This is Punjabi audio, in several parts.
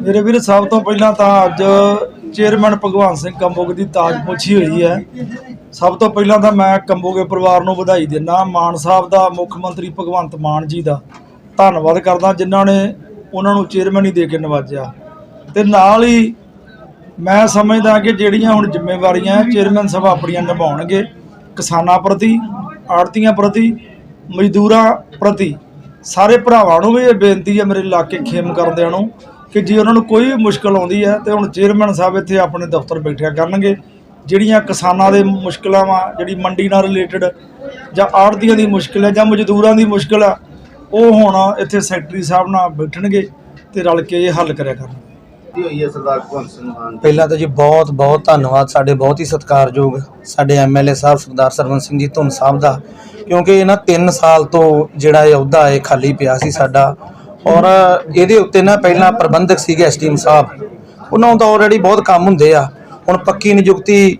ਮੇਰੇ ਵੀਰ, ਸਭ ਤੋਂ ਪਹਿਲਾਂ ਤਾਂ ਅੱਜ ਚੇਅਰਮੈਨ ਭਗਵਾਨ ਸਿੰਘ ਕੰਬੋਗੇ ਦੀ ਤਾਜ ਪੁੱਛੀ ਹੋਈ ਹੈ। ਸਭ ਤੋਂ ਪਹਿਲਾਂ ਤਾਂ ਮੈਂ ਕੰਬੋਗੇ ਪਰਿਵਾਰ ਨੂੰ ਵਧਾਈ ਦਿੰਦਾ ਮਾਨ ਸਾਹਿਬ ਦਾ, ਮੁੱਖ ਮੰਤਰੀ ਭਗਵੰਤ ਮਾਨ ਜੀ ਦਾ ਧੰਨਵਾਦ ਕਰਦਾ ਜਿਨ੍ਹਾਂ ਨੇ ਉਹਨਾਂ ਨੂੰ ਚੇਅਰਮੈਨ ਹੀ ਦੇ ਕੇ ਨਵਾਜਿਆ। ਤੇ ਨਾਲ ਹੀ ਮੈਂ ਸਮਝਦਾ ਕਿ ਜਿਹੜੀਆਂ ਹੁਣ ਜ਼ਿੰਮੇਵਾਰੀਆਂ ਚੇਅਰਮੈਨ ਸਾਹਿਬ ਆਪਣੀਆਂ ਨਿਭਾਉਣਗੇ, ਕਿਸਾਨਾਂ ਪ੍ਰਤੀ ਆੜਤੀਆਂ ਪ੍ਰਤੀ, ਮਜ਼ਦੂਰਾਂ ਪ੍ਰਤੀ, ਸਾਰੇ ਭਰਾਵਾਂ ਨੂੰ ਵੀ ਇਹ ਬੇਨਤੀ ਹੈ ਮੇਰੇ ਇਲਾਕੇ ਖੇਮ ਕਰਦਿਆਂ ਨੂੰ ਕਿ ਜੇ ਉਹਨਾਂ ਨੂੰ ਕੋਈ ਵੀ ਮੁਸ਼ਕਲ ਆਉਂਦੀ ਹੈ ਤੇ ਹੁਣ ਚੇਅਰਮੈਨ ਸਾਹਿਬ ਇੱਥੇ ਆਪਣੇ ਦਫ਼ਤਰ ਬੈਠਿਆ ਕਰਨਗੇ ਜਿਹੜੀਆਂ ਕਿਸਾਨਾਂ ਦੇ ਮੁਸ਼ਕਲਾਂ ਵਾ ਜਿਹੜੀ ਮੰਡੀ ਨਾਲ ਰਿਲੇਟਡ ਜਾਂ ਆੜਤੀਆਂ ਦੀ ਮੁਸ਼ਕਲ ਹੈ ਜਾਂ ਮਜ਼ਦੂਰਾਂ ਦੀ ਮੁਸ਼ਕਲ ਆ ਉਹ ਹੁਣ ਇੱਥੇ ਸੈਕਟਰੀ ਸਾਹਿਬ ਨਾਲ ਬੈਠਣਗੇ ਤੇ ਰਲ ਕੇ ਇਹ ਹੱਲ ਕਰਿਆ ਕਰਨਗੇ ਦੀ ਹੋਈ ਹੈ ਸਰਦਾਰ ਭਗਵੰਤ ਸਿੰਘ ਮਾਨ। ਪਹਿਲਾਂ ਤਾਂ ਜੀ ਬਹੁਤ ਬਹੁਤ ਧੰਨਵਾਦ ਸਾਡੇ ਬਹੁਤ ਹੀ ਸਤਿਕਾਰਯੋਗ ਸਾਡੇ ਐਮਐਲਏ ਸਾਹਿਬ ਸਰਦਾਰ ਸਰਵਨ ਸਿੰਘ ਜੀ ਧੁੰਨ ਸਾਹਿਬ ਦਾ ਕਿਉਂਕਿ ਇਹਨਾਂ 3 ਸਾਲ ਤੋਂ ਜਿਹੜਾ ਇਹ ਅਹੁਦਾ ਹੈ ਖਾਲੀ ਪਿਆ ਸੀ ਸਾਡਾ ਔਰ ਇਹਦੇ ਉੱਤੇ ਨਾ ਪਹਿਲਾਂ ਪ੍ਰਬੰਧਕ ਸੀਗੇ ਐਸਟੀਐਮ ਸਾਹਿਬ। ਉਹਨਾਂ ਨੂੰ ਤਾਂ ਆਲਰੇਡੀ ਬਹੁਤ ਕੰਮ ਹੁੰਦੇ ਆ। ਹੁਣ ਪੱਕੀ ਨਿਯੁਕਤੀ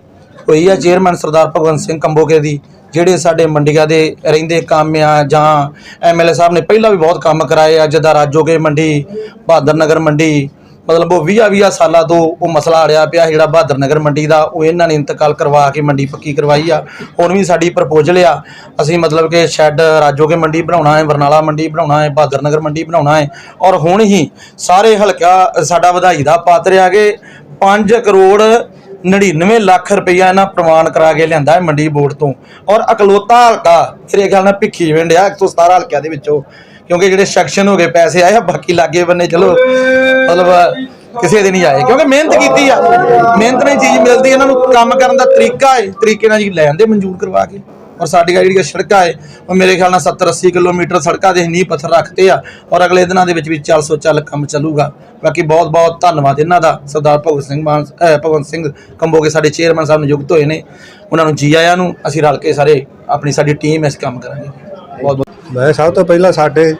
ਹੋਈ ਆ ਚੇਅਰਮੈਨ ਸਰਦਾਰ ਭਗਵੰਤ ਸਿੰਘ ਕੰਬੋਗੇ ਦੀ, ਜਿਹੜੇ ਸਾਡੇ ਮੰਡੀਆਂ ਦੇ ਰਹਿੰਦੇ ਕੰਮ ਆ ਜਾਂ ਐਮਐਲਏ ਸਾਹਿਬ ਨੇ ਪਹਿਲਾਂ ਵੀ ਬਹੁਤ ਕੰਮ ਕਰਾਏ ਆ, ਜਿੱਦਾਂ ਰਾਜੋਗੇ ਮੰਡੀ ਬਹਾਦਰ ਨਗਰ ਮੰਡੀ ਮਤਲਬ ਉਹ 20 20 ਸਾਲਾਂ ਤੋਂ ਉਹ ਮਸਲਾ ਅੜਿਆ ਪਿਆ ਜਿਹੜਾ ਬਹਾਦਰ ਨਗਰ ਮੰਡੀ ਦਾ, ਉਹ ਇਹਨਾਂ ਨੇ ਇੰਤਕਾਲ ਕਰਵਾ ਕੇ ਮੰਡੀ ਪੱਕੀ ਕਰਵਾਈ ਆ। ਹੁਣ ਵੀ ਸਾਡੀ ਪ੍ਰਪੋਜ਼ਲ ਆ, ਅਸੀਂ ਮਤਲਬ ਕਿ ਸ਼ੈੱਡ ਰਾਜੋਗੇ ਮੰਡੀ ਬਣਾਉਣਾ ਹੈ ਬਰਨਾਲਾ ਮੰਡੀ ਬਣਾਉਣਾ ਹੈ, ਬਹਾਦਰ ਨਗਰ ਮੰਡੀ ਬਣਾਉਣਾ ਹੈ ਔਰ ਹੁਣ ਹੀ ਸਾਰੇ ਹਲਕਾ ਸਾਡਾ ਵਧਾਈ ਦਾ ਪਾਤਰ ਆ ਕਿ 5 ਕਰੋੜ 99 ਲੱਖ ਰੁਪਈਆ ਇਹਨਾਂ ਪ੍ਰਮਾਣ ਕਰਾ ਕੇ ਲਿਆਂਦਾ ਹੈ ਮੰਡੀ ਬੋਰਡ ਤੋਂ। ਔਰ ਅਕਲੋਤਾ ਹਲਕਾ ਮੇਰੇ ਖਿਆਲ ਨਾਲ ਭਿੱਖੀ ਵਿੰਡ ਵਿੰਡਿਆ 117 ਹਲਕਿਆਂ ਦੇ ਵਿੱਚੋਂ ਕਿਉਂਕਿ ਜਿਹੜੇ ਸੈਕਸ਼ਨ ਹੋ ਗਏ, ਪੈਸੇ ਆਏ ਆ, ਬਾਕੀ ਲਾਗੇ ਬੰਨੇ ਚਲੋ। ਮਤਲਬ, ਕਿਸੇ ਦੇ ਨਹੀਂ ਆਏ। ਕਿਉਂਕਿ ਮਿਹਨਤ ਕੀਤੀ ਆ। ਮਿਹਨਤ ਨਾਲ ਚੀਜ਼ ਮਿਲਦੀ ਇਹਨਾਂ ਨੂੰ ਕੰਮ ਕਰਨ ਦਾ ਤਰੀਕਾ ਹੈ ਤਰੀਕੇ ਨਾਲ ਜੀ ਲੈ ਆਂਦੇ ਮਨਜ਼ੂਰ ਕਰਵਾ ਕੇ। ਔਰ ਸਾਡੀਆਂ ਜਿਹੜੀਆਂ ਸੜਕਾਂ ਹੈ ਉਹ ਮੇਰੇ ਖਿਆਲ ਨਾਲ 70 80 ਕਿਲੋਮੀਟਰ ਸੜਕਾਂ ਦੇ ਨੀਂਹ ਪੱਥਰ ਰੱਖਤੇ ਆ। ਔਰ ਅਗਲੇ ਦਿਨਾਂ ਦੇ ਵਿੱਚ ਵੀ ਚੱਲ ਸੋ ਚੱਲ ਕੰਮ ਚੱਲੂਗਾ। ਬਾਕੀ ਬਹੁਤ ਬਹੁਤ ਧੰਨਵਾਦ ਇਹਨਾਂ ਦਾ, ਸਰਦਾਰ ਭਗਤ ਸਿੰਘ ਮਾਨ ਭਗਵੰਤ ਸਿੰਘ ਕੰਬੋਗੇ ਸਾਡੇ ਚੇਅਰਮੈਨ ਸਾਹਿਬ ਨਿਯੁਕਤ ਹੋਏ ਨੇ। ਉਹਨਾਂ ਨੂੰ ਜੀ ਆਇਆਂ ਨੂੰ, ਅਸੀਂ ਰਲ ਕੇ ਸਾਰੇ ਆਪਣੀ ਸਾਡੀ ਟੀਮ ਇਸ ਕੰਮ ਕਰਾਂਗੇ। ਬਹੁਤ ਬਹੁਤ। ਮੈਂ ਸਭ ਤੋਂ ਪਹਿਲਾਂ ਸਾਡੇ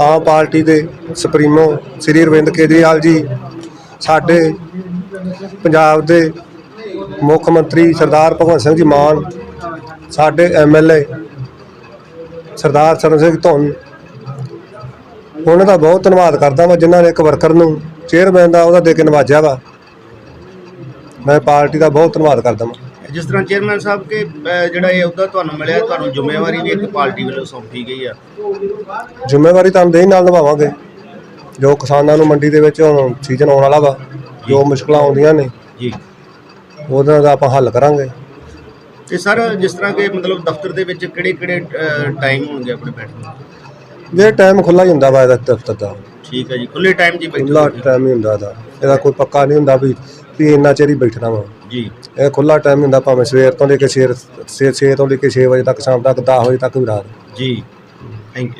ਆਮ ਪਾਰਟੀ ਦੇ ਸੁਪਰੀਮੋ ਸ੍ਰੀ ਅਰਵਿੰਦ ਕੇਜਰੀਵਾਲ ਜੀ, ਸਾਡੇ ਪੰਜਾਬ ਦੇ ਮੁੱਖ ਮੰਤਰੀ ਸਰਦਾਰ ਭਗਵੰਤ ਸਿੰਘ ਜੀ ਮਾਨ, ਸਾਡੇ ਐਮਐਲਏ ਸਰਦਾਰ ਸਰਨ ਸਿੰਘ ਧੁੰਨ, ਉਹਨਾਂ ਦਾ ਬਹੁਤ ਧੰਨਵਾਦ ਕਰਦਾ ਵਾਂ, ਜਿਨ੍ਹਾਂ ਨੇ ਇੱਕ ਵਰਕਰ ਨੂੰ ਚੇਅਰਮੈਨ ਦਾ ਉਹਦਾ ਦੇ ਕੇ ਨਵਾਜਿਆ ਵਾ। ਮੈਂ ਪਾਰਟੀ ਦਾ ਬਹੁਤ ਧੰਨਵਾਦ ਕਰਦਾ ਵਾਂ। ਜਿਸ ਤਰ੍ਹਾਂ ਚੇਅਰਮੈਨ ਸਾਹਿਬ ਕੇ ਅਹ, ਜਿਹੜਾ ਇਹ ਅਹੁਦਾ ਤੁਹਾਨੂੰ ਮਿਲਿਆ ਤੁਹਾਨੂੰ ਜ਼ਿੰਮੇਵਾਰੀ ਵੀ ਇੱਕ ਪਾਰਟੀ ਵੱਲੋਂ ਸੌਂਪੀ ਗਈ ਆ। ਜ਼ਿੰਮੇਵਾਰੀ ਤਾਂ ਦੇ ਨਾਲ ਨਿਭਾਵਾਂਗੇ। ਜੋ ਕਿਸਾਨਾਂ ਨੂੰ ਮੰਡੀ ਦੇ ਵਿੱਚ ਹੁਣ ਸੀਜ਼ਨ ਆਉਣ ਵਾਲਾ ਵਾ ਜੋ ਮੁਸ਼ਕਲਾਂ ਆਉਂਦੀਆਂ ਨੇ ਜੀ। ਉਹਨਾਂ ਦਾ ਆਪਾਂ ਹੱਲ ਕਰਾਂਗੇ। ਤੇ ਸਰ ਜਿਸ ਤਰ੍ਹਾਂ ਕਿ ਮਤਲਬ ਦਫ਼ਤਰ ਦੇ ਵਿੱਚ ਕਿਹੜੇ ਕਿਹੜੇ ਟਾਈਮ ਹੋਣਗੇ ਆਪਣੇ ਬੈਠਣ ਦੇ? ਜੇ ਟਾਈਮ ਖੁੱਲਾ ਹੀ ਹੁੰਦਾ ਵਾ ਇਹਦਾ ਦਫ਼ਤਰ ਦਾ। ਠੀਕ ਹੈ ਜੀ ਖੁੱਲੇ ਟਾਈਮ ਹੀ ਖੁੱਲਾ ਬੈਠੋ ਟਾਈਮ ਹੀ ਹੁੰਦਾ ਦਾ ਇਹਦਾ ਕੋਈ ਪੱਕਾ ਨਹੀਂ ਹੁੰਦਾ ਵੀ ਵੀ ਇੰਨਾ ਚਿਰ ਹੀ ਬੈਠਣਾ ਵਾ। ਜੀ। ਇਹ ਖੁੱਲਾ ਟਾਈਮ ਹੁੰਦਾ ਭਾਵੇਂ ਸਵੇਰ ਤੋਂ ਲੈ ਕੇ 6 6 ਤੋਂ ਲੈ ਕੇ 6 ਵਜੇ ਤੱਕ ਸ਼ਾਮ ਤੱਕ 10 ਵਜੇ ਤੱਕ ਵੀ ਰਾਤ। ਜੀ। Thank you